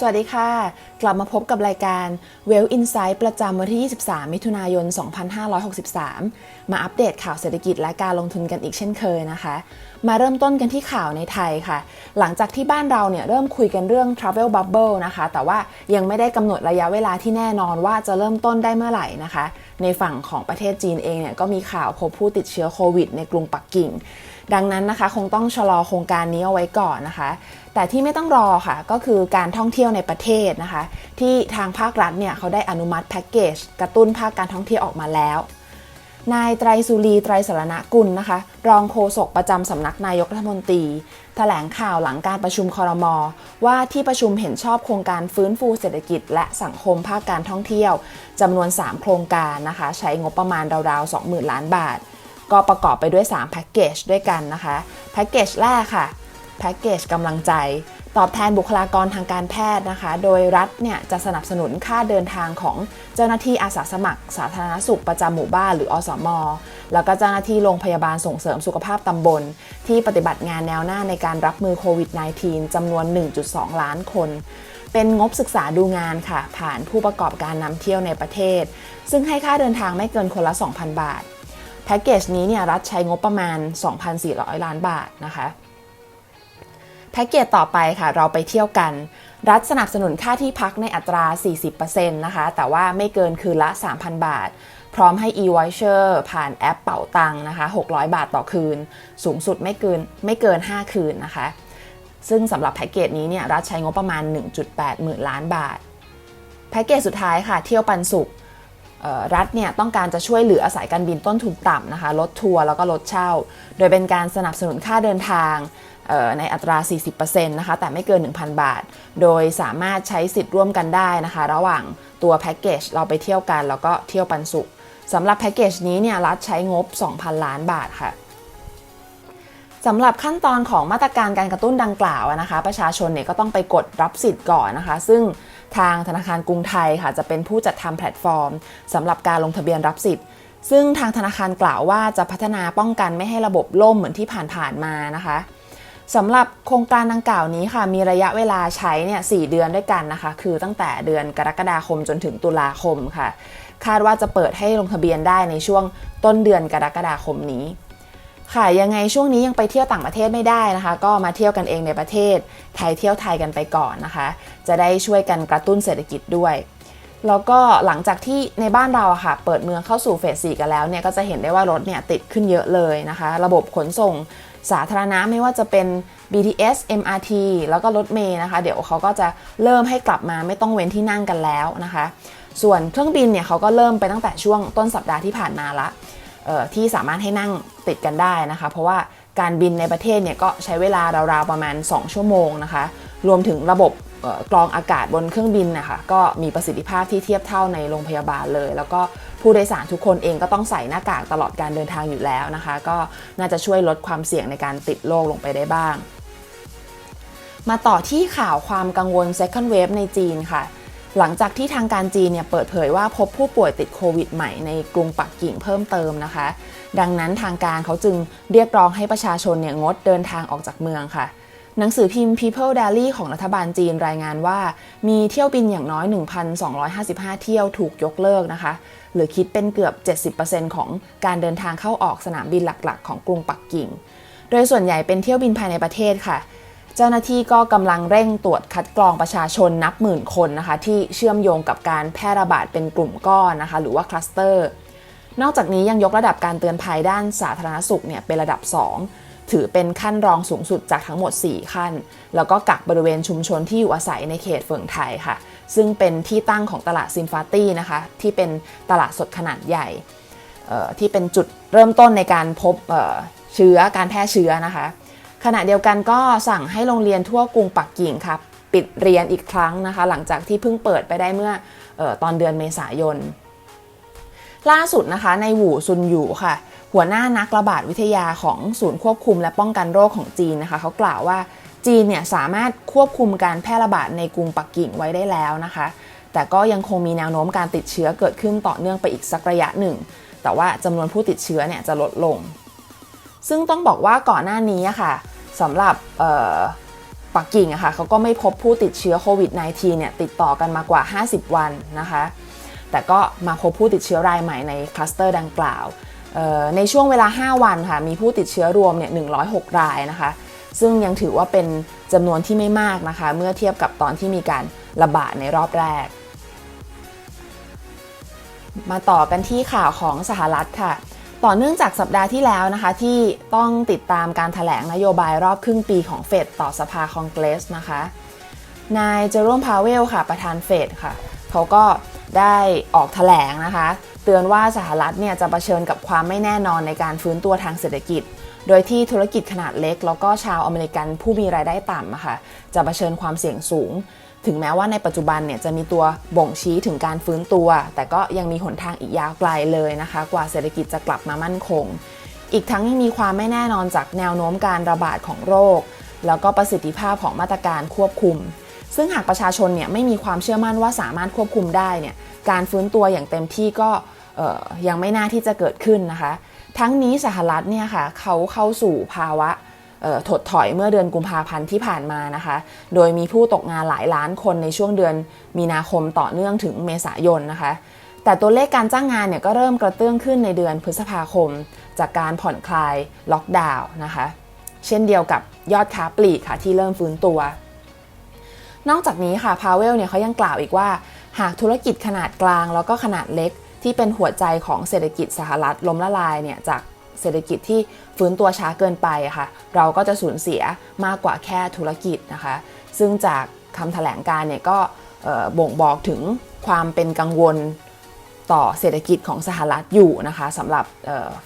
สวัสดีค่ะ กลับมาพบกับรายการ Well Insight ประจำวันที่ 23 มิถุนายน 2563 มาอัปเดตข่าวเศรษฐกิจและการลงทุนกันอีกเช่นเคยนะคะ มาเริ่มต้นกันที่ข่าวในไทยค่ะ หลังจากที่บ้านเราเนี่ยเริ่มคุยกันเรื่อง Travel Bubble นะคะ แต่ว่ายังไม่ได้กำหนดระยะเวลาที่แน่นอนว่าจะเริ่มต้นได้เมื่อไหร่นะคะ ในฝั่งของประเทศจีนเองเนี่ยก็มีข่าวพบผู้ติดเชื้อโควิดในกรุงปักกิ่ง ดังนั้นนะคะคงต้องชะลอโครงการนี้เอาไว้ก่อนนะคะ แต่ที่ไม่ต้องรอค่ะ ก็คือการท่องเที่ยวในประเทศนะคะ ที่ทางภาครัฐเนี่ยเขาได้อนุมัติแพ็กเกจกระตุ้นภาคการท่องเที่ยวออกมาแล้ว นายไตรสุรีไตรสรณกุลนะคะ รองโฆษกประจำสำนักนายกรัฐมนตรีแถลงข่าวหลังการประชุมคอรมอว่าที่ประชุมเห็นชอบโครงการฟื้นฟูเศรษฐกิจ และสังคมภาคการท่องเที่ยวจำนวน 3 โครงการนะคะ ใช้งบประมาณราวๆ 20,000 ล้านบาท ก็ประกอบไปด้วย 3 แพ็กเกจด้วยกันนะคะ แพ็กเกจแรกค่ะ แพ็กเกจกำลังใจ ตอบแทนบุคลากรทางการแพทย์นะคะ โดยรัฐเนี่ยจะสนับสนุนค่าเดินทางของเจ้าหน้าที่อาสาสมัคร สาธารณสุขประจำหมู่บ้านหรืออสม แล้วก็เจ้าหน้าที่โรงพยาบาลส่งเสริมสุขภาพตำบล ที่ปฏิบัติงานแนวหน้าในการรับมือโควิด -19 จำนวน 1.2 ล้านคนเป็นงบศึกษาดูงานค่ะ ผ่านผู้ประกอบการนำเที่ยวในประเทศ ซึ่งให้ค่าเดินทางไม่เกินคนละ 2,000 บาท แพ็กเกจนี้เนี่ยรัฐใช้งบประมาณ 2,400 ล้านบาทนะคะ แพ็กเกจต่อไปค่ะ เราไปเที่ยวกัน รัฐสนับสนุนค่าที่พักในอัตรา 40%นะคะ แต่ว่าไม่เกินคืนละ 3,000 บาท พร้อมให้ e-voucher ผ่านแอปเป๋าตังค์นะคะ 600 บาทต่อคืน สูงสุดไม่เกินไม่เกิน 5 คืนนะคะ ซึ่งสำหรับแพ็กเกจนี้เนี่ยรัฐใช้งบประมาณ 1.8 หมื่นล้านบาท แพ็กเกจสุดท้ายค่ะ เที่ยวปันสุขรัฐเนี่ยต้องการจะช่วยเหลือสายการบินต้นทุนต่ำนะคะลดทัวร์แล้วก็ลดเช่า โดยเป็นการสนับสนุนค่าเดินทาง ในอัตรา 40%นะคะ แต่ไม่เกิน 1,000 บาท โดยสามารถใช้สิทธิ์ร่วมกันได้นะคะ ระหว่างตัวแพ็กเกจเราไปเที่ยวกัน แล้วก็เที่ยวปันสุขสำหรับแพ็กเกจนี้เนี่ยรัฐใช้งบ 2,000 ล้านบาทค่ะสำหรับขั้นตอนของมาตรการการกระตุ้นดังกล่าวนะคะ ประชาชนเนี่ยก็ต้องไปกดรับสิทธิ์ก่อนนะคะ ซึ่งทางธนาคารกรุงไทยค่ะจะเป็นผู้จัดทำแพลตฟอร์มสำหรับการลงทะเบียนรับสิทธิ์ซึ่งทางธนาคารกล่าวว่าจะพัฒนาป้องกันไม่ให้ระบบล่มเหมือนที่ผ่านๆมานะคะ สำหรับโครงการดังกล่าวนี้ค่ะ มีระยะเวลาใช้เนี่ยสเดือนด้วยกันนะคะ คือตั้งแต่เดือนกรกฎาคมจนถึงตุลาคมค่ะ คาดว่าจะเปิดให้ลงทะเบียนได้ในช่วงต้นเดือนกรกฎาคมนี้ ค่ะยังไงช่วงนี้ยังไปเที่ยวต่างประเทศไม่ได้นะคะ ก็มาเที่ยวกันเองในประเทศไทยเที่ยวไทยกันไปก่อนนะคะ จะได้ช่วยกันกระตุ้นเศรษฐกิจด้วย แล้วก็หลังจากที่ในบ้านเราอะค่ะ เปิดเมืองเข้าสู่เฟส4กันแล้วเนี่ยก็จะเห็นได้ว่ารถเนี่ยติดขึ้นเยอะเลยนะคะ ระบบขนส่งสาธารณะไม่ว่าจะเป็น BTS MRT แล้วก็รถเมย์นะคะ เดี๋ยวเขาก็จะเริ่มให้กลับมาไม่ต้องเว้นที่นั่งกันแล้วนะคะ ส่วนเครื่องบินเนี่ยเขาก็เริ่มไปตั้งแต่ช่วงต้นสัปดาห์ที่ผ่านมาละที่สามารถให้นั่งติดกันได้นะคะ เพราะว่าการบินในประเทศเนี่ยก็ใช้เวลาราวๆประมาณ 2 ชั่วโมงนะคะ รวมถึงระบบ กรองอากาศบนเครื่องบินนะคะก็มีประสิทธิภาพที่เทียบเท่าในโรงพยาบาลเลย แล้วก็ผู้โดยสารทุกคนเองก็ต้องใส่หน้ากากตลอดการเดินทางอยู่แล้วนะคะ ก็น่าจะช่วยลดความเสี่ยงในการติดโรคลงไปได้บ้าง มาต่อที่ข่าวความกังวล second wave ในจีนค่ะหลังจากที่ทางการจีนเนี่ยเปิดเผยว่าพบผู้ป่วยติดโควิดใหม่ในกรุงปักกิ่งเพิ่มเติมนะคะ ดังนั้นทางการเขาจึงเรียกร้องให้ประชาชนเนี่ยงดเดินทางออกจากเมืองค่ะ หนังสือพิมพ์ People Daily ของรัฐบาลจีนรายงานว่า มีเที่ยวบินอย่างน้อย 1,255 เที่ยวถูกยกเลิกนะคะ หรือคิดเป็นเกือบ 70%ของการเดินทางเข้าออกสนามบินหลักๆ ของกรุงปักกิ่ง โดยส่วนใหญ่เป็นเที่ยวบินภายในประเทศค่ะ เจ้าหน้าที่ก็กำลังเร่งตรวจคัดกรองประชาชนนับหมื่นคนนะคะ ที่เชื่อมโยงกับการแพร่ระบาดเป็นกลุ่มก้อนนะคะ หรือว่าคลัสเตอร์ นอกจากนี้ยังยกระดับการเตือนภัยด้านสาธารณสุขเนี่ยเป็นระดับ 2 ถือเป็นขั้นรองสูงสุดจากทั้งหมด 4 ขั้น แล้วก็กักบริเวณชุมชนที่อยู่อาศัยในเขตเฟิงไทยค่ะ ซึ่งเป็นที่ตั้งของตลาดซินฟาตี้นะคะ ที่เป็นตลาดสดขนาดใหญ่ ที่เป็นจุดเริ่มต้นในการพบเเชื้อการแพร่เชื้อนะคะ ขณะเดียวกันก็สั่งให้โรงเรียนทั่วกรุงปักกิ่งครับปิดเรียนอีกครั้งนะคะ หลังจากที่เพิ่งเปิดไปได้เมื่อออตอนเดือนเมษายน ล่าสุดนะคะในหวูซุนอยู่ค่ะ หัวหน้านักระบาดวิทยาของศูนย์ควบคุมและป้องกันโรคของจีนนะคะเขากล่าวว่าจีนเนี่ยสามารถควบคุมการแพร่ระบาดในกรุงปักกิ่งไว้ได้แล้วนะคะ แต่ก็ยังคงมีแนวโน้มการติดเชื้อเกิดขึ้นต่อเนื่องไปอีกสักระยะหนึ่ง แต่ว่าจำนวนผู้ติดเชื้อเนี่ยจะลดลง ซึ่งต้องบอกว่าก่อนหน้านี้อะค่ะสำหรับเอ่อปักกิ่งอะค่ะเขาก็ไม่พบผู้ติดเชื้อโควิด -19 เนี่ยติดต่อกันมากว่า 50 วันนะคะ แต่ก็มาพบผู้ติดเชื้อรายใหม่ในคลัสเตอร์ดังกล่าว ในช่วงเวลา 5 วันค่ะมีผู้ติดเชื้อรวมเนี่ย106 รายนะคะ ซึ่งยังถือว่าเป็นจำนวนที่ไม่มากนะคะ เมื่อเทียบกับตอนที่มีการระบาดในรอบแรก มาต่อกันที่ข่าวของสหรัฐค่ะต่อเนื่องจากสัปดาห์ที่แล้วนะคะ ที่ต้องติดตามการถแถลงนโยบายรอบครึ่งปีของเฟดต่อสภาคองเกรสนะคะ นายเจอโรมพาวเวลค่ะ ประธานเฟดค่ะ เขาก็ได้ออกถแถลงนะคะ เตือนว่าสหรัฐเนี่ยจะะเผชิญกับความไม่แน่นอนในการฟื้นตัวทางเศรษฐกิจ โดยที่ธุรกิจขนาดเล็ก แล้วก็ชาวอเมริกันผู้มีรายได้ต่ำะค่ะจะะเผชิญความเสี่ยงสูง ถึงแม้ว่าในปัจจุบันเนี่ยจะมีตัวบ่งชี้ถึงการฟื้นตัว แต่ก็ยังมีหนทางอีกยาวไกลเลยนะคะ กว่าเศรษฐกิจจะกลับมามั่นคง อีกทั้งยังมีความไม่แน่นอนจากแนวโน้มการระบาดของโรค แล้วก็ประสิทธิภาพของมาตรการควบคุม ซึ่งหากประชาชนเนี่ยไม่มีความเชื่อมั่นว่าสามารถควบคุมได้เนี่ยการฟื้นตัวอย่างเต็มที่ก็ยังไม่น่าที่จะเกิดขึ้นนะคะ ทั้งนี้สหรัฐเนี่ยค่ะเขาเข้าสู่ภาวะถดถอยเมื่อเดือนกุมภาพันธ์ที่ผ่านมานะคะ โดยมีผู้ตกงานหลายล้านคนในช่วงเดือนมีนาคมต่อเนื่องถึงเมษายนนะคะ แต่ตัวเลขการจ้างงานเนี่ยก็เริ่มกระเตื้องขึ้นในเดือนพฤษภาคม จากการผ่อนคลายล็อกดาวน์นะคะ เช่นเดียวกับยอดค้าปลีกค่ะที่เริ่มฟื้นตัว นอกจากนี้ค่ะพาวเวลเนี่ยเขายังกล่าวอีกว่า หากธุรกิจขนาดกลางแล้วก็ขนาดเล็ก ที่เป็นหัวใจของเศรษฐกิจสหรัฐล้มละลายเนี่ยจากเศรษฐกิจที่ฟื้นตัวช้าเกินไปค่ะ เราก็จะสูญเสียมากกว่าแค่ธุรกิจนะคะ ซึ่งจากคำแถลงการเนี่ยก็บ่งบอกถึงความเป็นกังวลต่อเศรษฐกิจของสหรัฐอยู่นะคะสำหรับ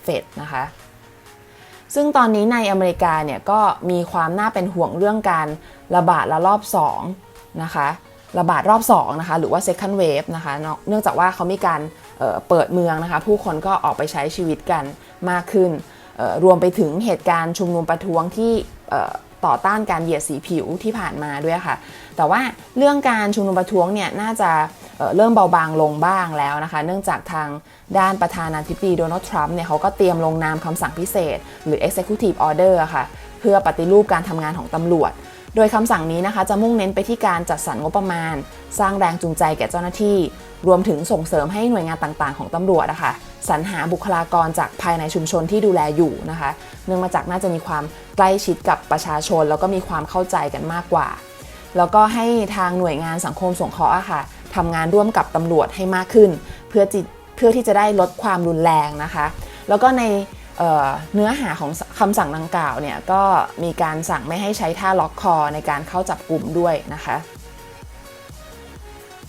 เฟดนะคะ ซึ่งตอนนี้ในอเมริกาเนี่ยก็มีความน่าเป็นห่วงเรื่องการระบาดระลอบ 2 นะคะระบาดรอบ2นะคะหรือว่า second wave นะคะเนื่องจากว่าเขามีการเเปิดเมืองนะคะผู้คนก็ออกไปใช้ชีวิตกันมากขึ้น รวมไปถึงเหตุการณ์ชุมนุมประท้วงที่ต่อต้านการเหยียดสีผิวที่ผ่านมาด้วยค่ะ แต่ว่าเรื่องการชุมนุมประท้วงเนี่ยน่าจะเเริ่มเบาบางลงบ้างแล้วนะคะ เนื่องจากทางด้านประธานาธิบดีโดนัลด์ทรัมป์เนี่ยเขาก็เตรียมลงนามคำสั่งพิเศษ หรือ executive order ค่ะ เพื่อปฏิรูปการทำงานของตำรวจ โดยคำสั่งนี้นะคะจะมุ่งเน้นไปที่การจัดสรรงบประมาณ สร้างแรงจูงใจแก่เจ้าหน้าที่ รวมถึงส่งเสริมให้หน่วยงานต่างๆ ของตำรวจอะคะสรรหาบุคลากรจากภายในชุมชนที่ดูแลอยู่นะคะ เนื่องมาจากน่าจะมีความใกล้ชิดกับประชาชน แล้วก็มีความเข้าใจกันมากกว่า แล้วก็ให้ทางหน่วยงานสังคมสงเคราะห์ค่ะทำงานร่วมกับตำรวจให้มากขึ้น เพื่อจิเพื่อที่จะได้ลดความรุนแรงนะคะ แล้วก็ใน เเนื้อหาของคำสั่งดังกล่าวเนี่ยก็มีการสั่งไม่ให้ใช้ท่าล็อกคอในการเข้าจับกลุ่มด้วยนะคะ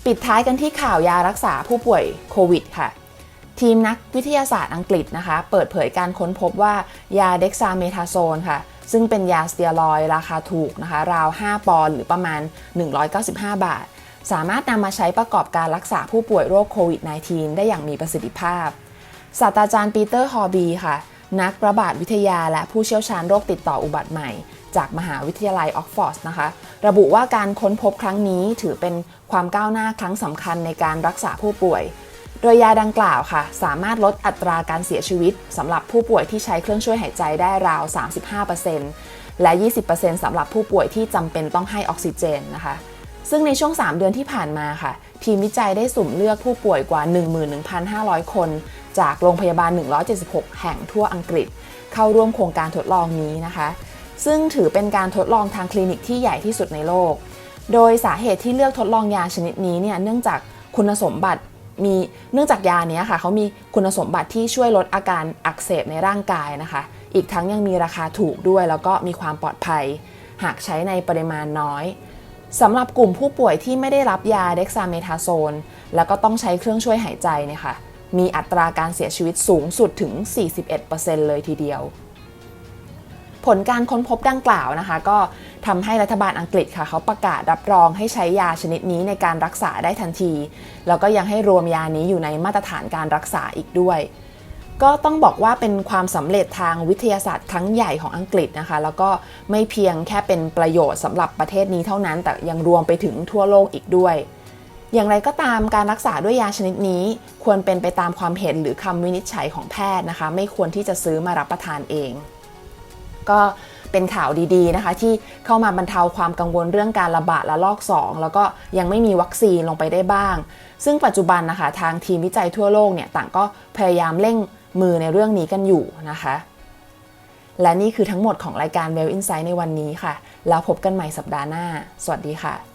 ปิดท้ายกันที่ข่าวยารักษาผู้ป่วยโควิดค่ะ ทีมนักวิทยาศาสตร์อังกฤษนะคะ เปิดเผยการค้นพบว่ายาเด็กซาเมทาโซนค่ะ ซึ่งเป็นยาสเตียรอยราคาถูกนะคะ ราว 5 ปอนด์หรือประมาณ 195 บาท สามารถนำมาใช้ประกอบการรักษาผู้ป่วยโรคโควิด -19 ได้อย่างมีประสิทธิภาพศาสตราจารย์ปีเตอร์ฮอบีค่ะ นักระบาดวิทยาและผู้เชี่ยวชาญโรคติดต่ออุบัติใหม่ จากมหาวิทยาลัยออกฟอร์ดนะคะ ระบุว่าการค้นพบครั้งนี้ถือเป็นความก้าวหน้าครั้งสำคัญในการรักษาผู้ป่วย โดยยาดังกล่าวค่ะ สามารถลดอัตราการเสียชีวิตสำหรับผู้ป่วยที่ใช้เครื่องช่วยหายใจได้ราว 35%และ 20%สำหรับผู้ป่วยที่จำเป็นต้องให้ออกซิเจนนะคะ ซึ่งในช่วง 3 เดือนที่ผ่านมาค่ะ ทีมวิจัยได้สุ่มเลือกผู้ป่วยกว่า 11,500 คน จากโรงพยาบาล 176 แห่งทั่วอังกฤษ เข้าร่วมโครงการทดลองนี้นะคะ ซึ่งถือเป็นการทดลองทางคลินิกที่ใหญ่ที่สุดในโลก โดยสาเหตุที่เลือกทดลองยาชนิดนี้เนี่ยเนื่องจากคุณสมบัติมีเนื่องจากยาเนี้ยค่ะเขามีคุณสมบัติที่ช่วยลดอาการอักเสบในร่างกายนะคะ อีกทั้งยังมีราคาถูกด้วย แล้วก็มีความปลอดภัย หากใช้ในปริมาณน้อย สำหรับกลุ่มผู้ป่วยที่ไม่ได้รับยาเด็กซาเมทาโซน แล้วก็ต้องใช้เครื่องช่วยหายใจเนี่ยค่ะ มีอัตราการเสียชีวิตสูงสุดถึง 41%เลยทีเดียว ผลการค้นพบดังกล่าวนะคะ ก็ทำให้รัฐบาลอังกฤษค่ะ เขาประกาศรับรองให้ใช้ยาชนิดนี้ในการรักษาได้ทันที แล้วก็ยังให้รวมยานี้อยู่ในมาตรฐานการรักษาอีกด้วย ก็ต้องบอกว่าเป็นความสำเร็จทางวิทยาศาสตร์ครั้งใหญ่ของอังกฤษนะคะ แล้วก็ไม่เพียงแค่เป็นประโยชน์สำหรับประเทศนี้เท่านั้น แต่ยังรวมไปถึงทั่วโลกอีกด้วย อย่างไรก็ตามการรักษาด้วยยาชนิดนี้ ควรเป็นไปตามความเห็นหรือคำวินิจฉัยของแพทย์นะคะ ไม่ควรที่จะซื้อมารับประทานเอง ก็เป็นข่าวดีๆนะคะ ที่เข้ามาบรรเทาความกังวลเรื่องการระบาดระลอก 2 แล้วก็ยังไม่มีวัคซีนลงไปได้บ้าง ซึ่งปัจจุบันนะคะทางทีมวิจัยทั่วโลกเนี่ยต่างก็พยายามเร่ง มือในเรื่องนี้กันอยู่นะคะ และนี่คือทั้งหมดของรายการ Well Insight ในวันนี้ค่ะ แล้วพบกันใหม่สัปดาห์หน้า สวัสดีค่ะ